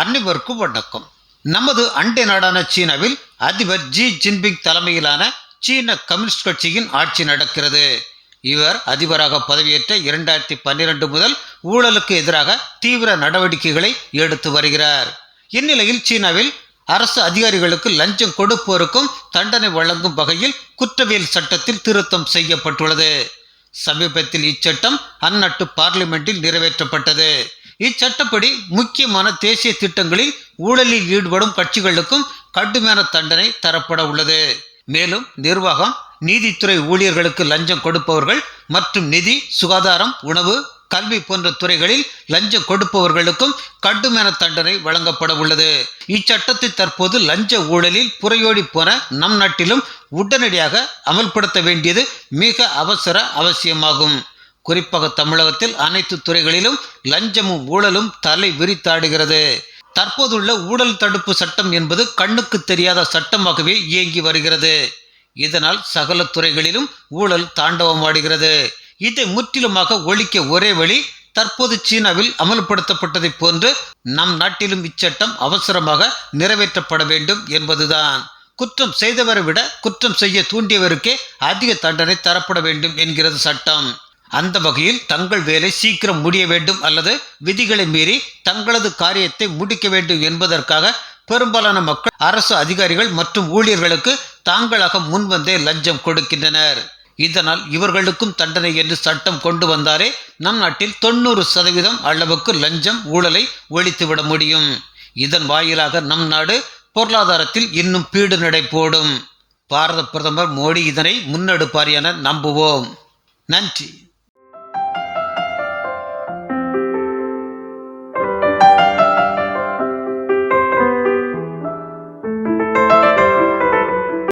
அனைவருக்கும் வணக்கம். நமது அண்டை நாடான சீனாவில் அதிபர் ஜி ஜின்பிங் தலைமையிலான சீன கம்யூனிஸ்ட் கட்சியின் ஆட்சி நடக்கிறது. இவர் அதிபராக பதவியேற்ற இரண்டாயிரத்தி பன்னிரண்டு முதல் ஊழலுக்கு எதிராக தீவிர நடவடிக்கைகளை எடுத்து வருகிறார். இந்நிலையில் சீனாவில் அரசு அதிகாரிகளுக்கு லஞ்சம் கொடுப்போருக்கும் தண்டனை வழங்கும் வகையில் குற்றவியல் சட்டத்தில் திருத்தம் செய்யப்பட்டுள்ளது. சமீபத்தில் இச்சட்டம் அந்நாட்டு பார்லிமெண்டில் நிறைவேற்றப்பட்டது. இச்சட்டப்படி முக்கியமான தேசிய திட்டங்களில் ஊழலில் ஈடுபடும் கட்சிகளுக்கும் கடுமையான தண்டனை தரப்பட உள்ளது. மேலும் நிர்வாகம் நீதித்துறை ஊழியர்களுக்கு லஞ்சம் கொடுப்பவர்கள் மற்றும் நிதி சுகாதாரம் உணவு கல்வி போன்ற துறைகளில் லஞ்சம் கொடுப்பவர்களுக்கும் கடுமையான தண்டனை வழங்கப்பட உள்ளது. இச்சட்டத்தை தற்போது லஞ்ச ஊழலில் புறையோடி போன நம் நாட்டிலும் உடனடியாக அமல்படுத்த வேண்டியது மிக அவசர அவசியமாகும். குறிப்பாக தமிழகத்தில் அனைத்து துறைகளிலும் லஞ்சமும் ஊழலும் தலை விரித்தாடுகிறது. தற்போதுள்ள ஊழல் தடுப்பு சட்டம் என்பது கண்ணுக்கு தெரியாத சட்டமாகவே இயங்கி வருகிறது. இதனால் சகல துறைகளிலும் ஊழல் தாண்டவமாடுகிறது. இதை முற்றிலுமாக ஒழிக்க ஒரே வழி தற்போது சீனாவில் அமல்படுத்தப்பட்டதைப் போன்று நம் நாட்டிலும் இச்சட்டம் அவசரமாக நிறைவேற்றப்பட வேண்டும் என்பதுதான். குற்றம் செய்தவரை விட குற்றம் செய்ய தூண்டியவருக்கே அதிக தண்டனை தரப்பட வேண்டும் என்கிறது சட்டம். அந்த வகையில் தங்கள் வேலை சீக்கிரம் முடிய வேண்டும் அல்லது விதிகளை மீறி தங்களது காரியத்தை முடிக்க வேண்டும் என்பதற்காக பெரும்பாலான மக்கள் அரசு அதிகாரிகள் மற்றும் ஊழியர்களுக்கு தாங்களாக முன்வந்தே லஞ்சம் கொடுக்கின்றனர். இதனால் இவர்களுக்கும் தண்டனை என்று சட்டம் கொண்டு வந்தாரே நம் நாட்டில் தொண்ணூறு சதவீதம் அளவுக்கு லஞ்சம் ஊழலை ஒழித்துவிட முடியும். இதன் வாயிலாக நம் நாடு பொருளாதாரத்தில் இன்னும் பீடு நடை போடும். பாரத பிரதமர் மோடி இதனை முன்னெடுப்பார் என நம்புவோம். நன்றி.